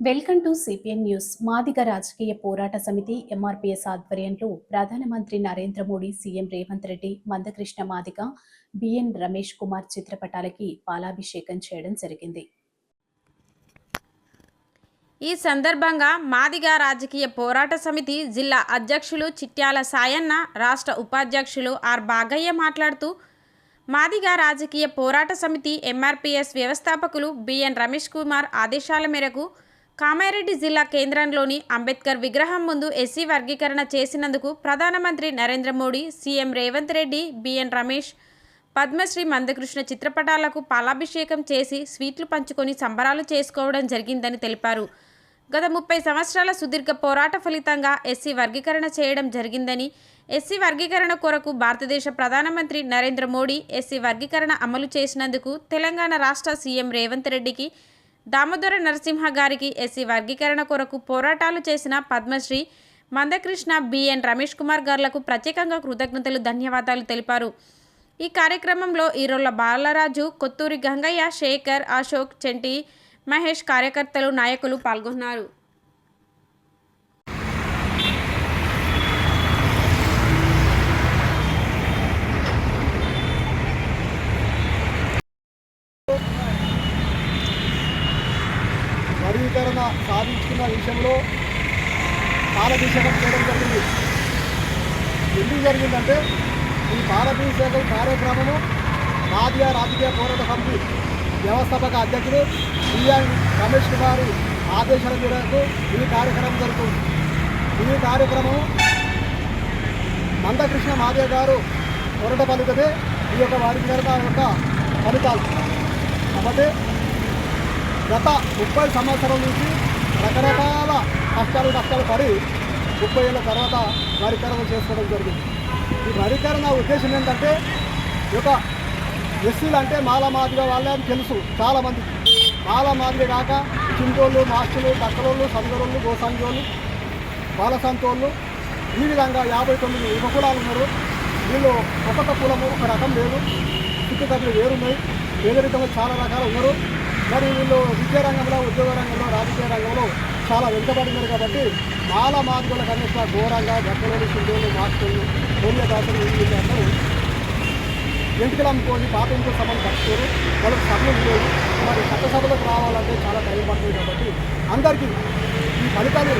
Welcome to CPN news. Madiga రాజకీయ పోరాట సమితి ఎంఆర్పీఎస్ ఆధ్వర్యంలో ప్రధానమంత్రి నరేంద్ర మోడీ సీఎం రేవంత్ రెడ్డి మందకృష్ణ మాదిగ బిఎన్ రమేష్ కుమార్ చిత్రపటాలకి పాలాభిషేకం చేయడం జరిగింది. ఈ సందర్భంగా మాదిగ రాజకీయ పోరాట సమితి జిల్లా అధ్యక్షులు చిట్యాల సాయన్న రాష్ట్ర ఉపాధ్యక్షులు ఆర్ బాగయ్య మాట్లాడుతూ మాదిగ రాజకీయ పోరాట సమితి ఎంఆర్పిఎస్ వ్యవస్థాపకులు బిఎన్ రమేష్ కుమార్ ఆదేశాల మేరకు కామారెడ్డి జిల్లా కేంద్రంలోని అంబేద్కర్ విగ్రహం ముందు ఎస్సీ వర్గీకరణ చేసినందుకు ప్రధానమంత్రి నరేంద్ర మోడీ సీఎం రేవంత్ రెడ్డి బిఎన్ రమేష్ పద్మశ్రీ మందకృష్ణ చిత్రపటాలకు పాలాభిషేకం చేసి స్వీట్లు పంచుకొని సంబరాలు చేసుకోవడం జరిగిందని తెలిపారు. గత ముప్పై సంవత్సరాల సుదీర్ఘ పోరాట ఫలితంగా ఎస్సీ వర్గీకరణ చేయడం జరిగిందని ఎస్సీ వర్గీకరణ కొరకు భారతదేశ ప్రధానమంత్రి నరేంద్ర మోడీ ఎస్సీ వర్గీకరణ అమలు చేసినందుకు తెలంగాణ రాష్ట్ర సీఎం రేవంత్ రెడ్డికి దామోదర నరసింహ గారికి ఎస్సీ వర్గీకరణ కొరకు పోరాటాలు చేసిన పద్మశ్రీ మందకృష్ణ బిఎన్ రమేష్ కుమార్ గార్లకు ప్రత్యేకంగా కృతజ్ఞతలు ధన్యవాదాలు తెలిపారు. ఈ కార్యక్రమంలో ఈరోళ్ళ బాలరాజు కొత్తూరి గంగయ్య శేఖర్ అశోక్ చెంటి మహేష్ కార్యకర్తలు నాయకులు పాల్గొన్నారు. పాలభిషేకం చేయడం జరిగింది. ఎందుకు జరిగిందంటే ఈ పాలభిషేకం కార్యక్రమము మాదియ రాజకీయ పోరాట సమితి వ్యవస్థాపక అధ్యక్షుడు బిఎన్ రమేష్ కుమార్ ఆదేశాల మేరకు ఈ కార్యక్రమం జరుగుతుంది. ఈ కార్యక్రమం మందకృష్ణ మాదియ గారు పోరాట ఫలితమే ఈ యొక్క వారి యొక్క ఫలితాలు. కాబట్టి గత ముప్పై సంవత్సరాల నుంచి రకరకాల కష్టాలు నష్టాలు పడి ముప్పై ఏళ్ళ తర్వాత వారికరణ చేసుకోవడం జరిగింది. ఈ వరికరణ ఉద్దేశం ఏంటంటే ఒక ఎస్సీలు అంటే మాల మాదిగ వాళ్ళే అని తెలుసు చాలామంది. మాల మాదిరి కాక చింతోళ్ళు మాస్టులు తక్కలోళ్ళు సంగరోళ్ళు గోసంగోళ్ళు బాలసంతోళ్ళు ఈ విధంగా యాభై తొమ్మిది ఉపకులాలు ఉన్నారు. వీళ్ళు ఒక్కొక్క కులము ఒక రకం లేదు. చుట్టుపక్కల వేరున్నాయి. పేదరికంలో చాలా రకాలు ఉన్నారు. మరి వీళ్ళు విద్యారంగంలో ఉద్యోగ రంగంలో రాజకీయ రంగంలో చాలా వెనుకబడినారు కాబట్టి చాలా మార్గుల కనీస ఘోరంగా గట్టలోని సింధువులు మాస్టర్లు పోలియో దాసులు వీళ్ళందరూ ఎంటికలు అమ్ముకొని పాత ఇంట్లో సభలు కట్టుకోరు వాళ్ళకి సభలు లేవు మరి చట్టసభలకు రావాలంటే చాలా టైం పడుతుంది కాబట్టి అందరికీ ఈ ఫలితాలు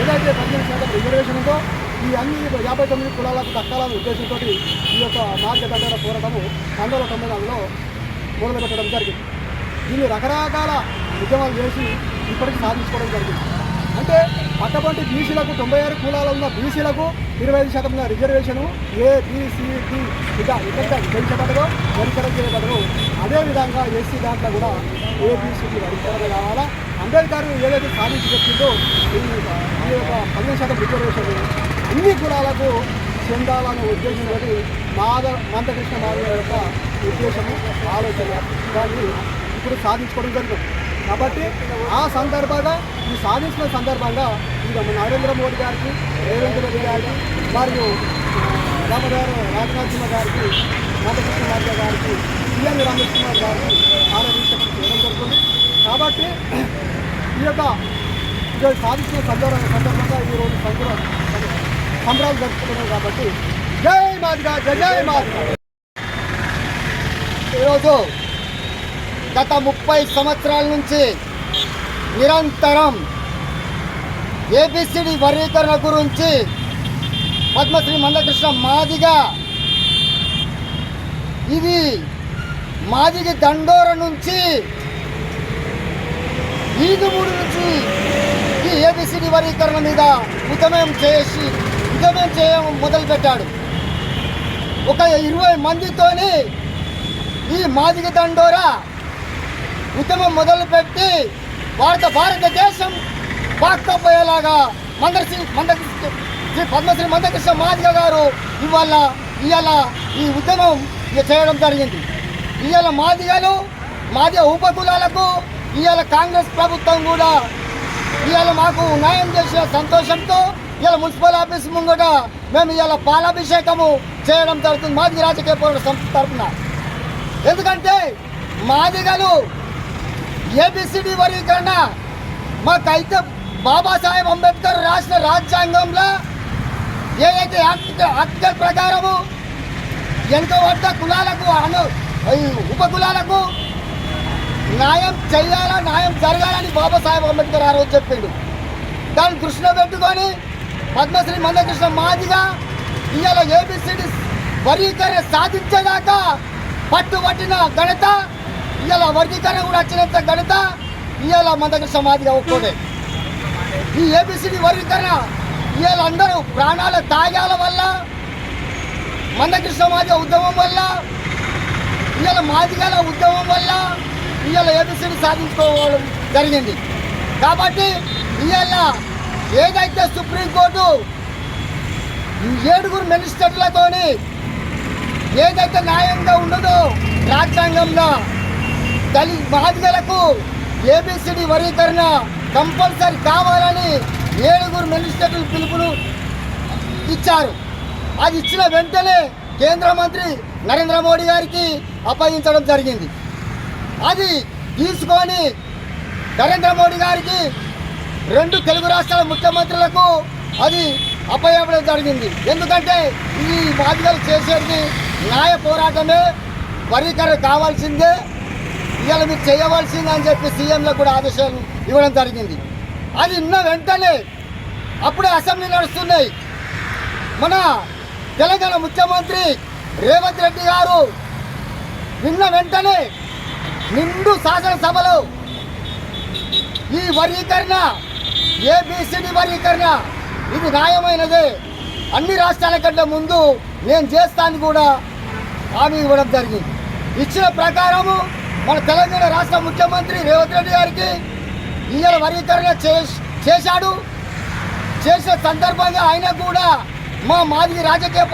ఏదైతే పదిహేను శాతం రిజర్వేషన్ ఉందో ఈ అన్ని యాభై తొమ్మిది కులాలకు దక్కాలనే ఉద్దేశంతో ఈ యొక్క మార్గ దండల పోరాటము పంతొమ్మిది వందల తొమ్మిది నాలుగులో మొదలుపెట్టడం జరిగింది. దీన్ని రకరకాల ఉద్యమాలు చేసి ఇప్పటికి సాధించుకోవడం జరిగింది. అంటే పట్టబంటి బీసీలకు తొంభై ఆరు కులాలు ఉన్న బీసీలకు ఇరవై ఐదు శాతం రిజర్వేషను ఏ బీసీటీ ఇక ఇక్కడ విభజించబడదో వరికరణ చేయబడదు అదేవిధంగా ఎస్సీ దాంట్లో కూడా ఏ బీసీటీ వరికరణ కావాలా? అంబేద్కర్ ఏదైతే సాధించి చెప్పిందో ఈ ఈ యొక్క పదిహేను శాతం రిజర్వేషన్ అన్ని కులాలకు చెందాలనే ఉద్దేశం ఒకటి మాధ మందకృష్ణ మాధవ యొక్క ఉద్దేశము ఆలోచన. దాన్ని ఇప్పుడు సాధించుకోవడం జరుగుతుంది కాబట్టి ఆ సందర్భంగా ఈ సాధించిన సందర్భంగా ఇక నరేంద్ర మోడీ గారికి రేవంత్ రెడ్డి గారికి మరియు రామగారు రాజ్నాథ్ గారికి రామకృష్ణ మార్గ గారికి పిఎన్ రమేష్ కుమార్ గారికి ఆరోగించడం చేయడం జరుగుతుంది. కాబట్టి ఈ యొక్క ఇది సాధించిన సందర్భ సందర్భంగా ఈరోజు సంబర సంబరాలు జరుపుకుంటున్నాం కాబట్టి జై మాదిగా జై జై మాదిగా. ఈరోజు గత ముప్పై సంవత్సరాల నుంచి నిరంతరం ఏబిసిడి వర్గీకరణ గురించి పద్మశ్రీ మందకృష్ణ మాదిగా ఇది మాదిగ దండోర నుంచి ఈదుమూడు నుంచి ఈ ఏబిసిడి వర్గీకరణ మీద ఉద్యమం చేసి ఉద్యమం చేయడం మొదలుపెట్టాడు. ఒక ఇరవై మందితోని ఈ మాదిగ దండోరా ఉద్యమం మొదలుపెట్టి భారత భారతదేశం పాకపోయేలాగా మందర్శ్రీ మందకృష్ణ శ్రీ పద్మశ్రీ మందకృష్ణ మాదిగ గారు ఇవాళ ఇవాళ ఈ ఉద్యమం చేయడం జరిగింది. ఇవాళ మాదిగలు మాదిగ ఉపకులాలకు ఇవాళ కాంగ్రెస్ ప్రభుత్వం కూడా ఇవాళ మాకు న్యాయం చేసిన సంతోషంతో ఇవాళ మున్సిపల్ ఆఫీస్ ముంగట మేము ఇవాళ పాలాభిషేకము చేయడం జరుగుతుంది మాది రాజకీయ పోరాట సంస్థ తరఫున. ఎందుకంటే మాదిగలు ఏబిసిడి వర్గీకరణ మాకైతే బాబాసాహెబ్ అంబేద్కర్ రాసిన రాజ్యాంగంలో ఏదైతే యాక్ట్ ఆర్టికల్ ప్రకారము వెనుకబడ్డ కులాలకు అను ఈ న్యాయం చేయాలా న్యాయం జరగాలని బాబాసాహెబ్ అంబేద్కర్ ఆ రోజు చెప్పిండు. దాన్ని దృష్టిలో పెట్టుకొని పద్మశ్రీ మందకృష్ణ మాదిగా ఇవాళ ఏబిసిడి వర్గీకరణ సాధించేదాకా పట్టుబట్టిన ఘనత ఇవాళ వర్గీకరణ కూడా వచ్చినంత ఘనత ఇవాళ మందగటి సమాధిగా ఒక్కోడే ఈ ఏబిసిడి వర్గీకరణ ఇవాళ అందరూ ప్రాణాల త్యాగాల వల్ల మందకృష్ణ సమాధి ఉద్యమం వల్ల ఇవాళ మాదిగల ఉద్యమం వల్ల ఇవాళ ఏబిసిడి సాధించుకోవడం జరిగింది. కాబట్టి ఇవాళ ఏదైతే సుప్రీంకోర్టు ఏడుగురు మినిస్టర్లతోని ఏదైతే న్యాయంగా ఉండదో రాజ్యాంగంలో దళి బాధితులకు ఏబిసిడి వర్గీకరణ కంపల్సరీ కావాలని ఏడుగురు మినిస్టర్లు పిలుపును ఇచ్చారు. అది ఇచ్చిన వెంటనే కేంద్ర మంత్రి నరేంద్ర మోడీ గారికి అప్పగించడం జరిగింది. అది తీసుకొని నరేంద్ర మోడీ గారికి రెండు తెలుగు రాష్ట్రాల ముఖ్యమంత్రులకు అది అప్పయ్యడం జరిగింది. ఎందుకంటే ఈ బాధ్యతలు చేసేది న్యాయ పోరాటమే వర్గీకరణ కావాల్సిందే. ఇవాళ మీరు చేయవలసింది అని చెప్పి సీఎంలకు కూడా ఆదేశాలు ఇవ్వడం జరిగింది. అది ఇన్న వెంటనే అప్పుడే అసెంబ్లీ నడుస్తున్నాయి. మన తెలంగాణ ముఖ్యమంత్రి రేవంత్ రెడ్డి గారు నిన్న వెంటనే నిండు శాసనసభలో ఈ వర్గీకరణ ఏబిసిడి వర్గీకరణ ఇది న్యాయమైనదే. అన్ని రాష్ట్రాల కంటే ముందు నేను చేస్తాను కూడా హామీ ఇవ్వడం జరిగింది. ఇచ్చిన ప్రకారము మన తెలంగాణ రాష్ట్ర ముఖ్యమంత్రి రేవంత్ రెడ్డి గారికి ఇవాళ వర్గీకరణ చేశాడు. చేసిన సందర్భంగా ఆయన కూడా మా మాదిరి రాజకీయ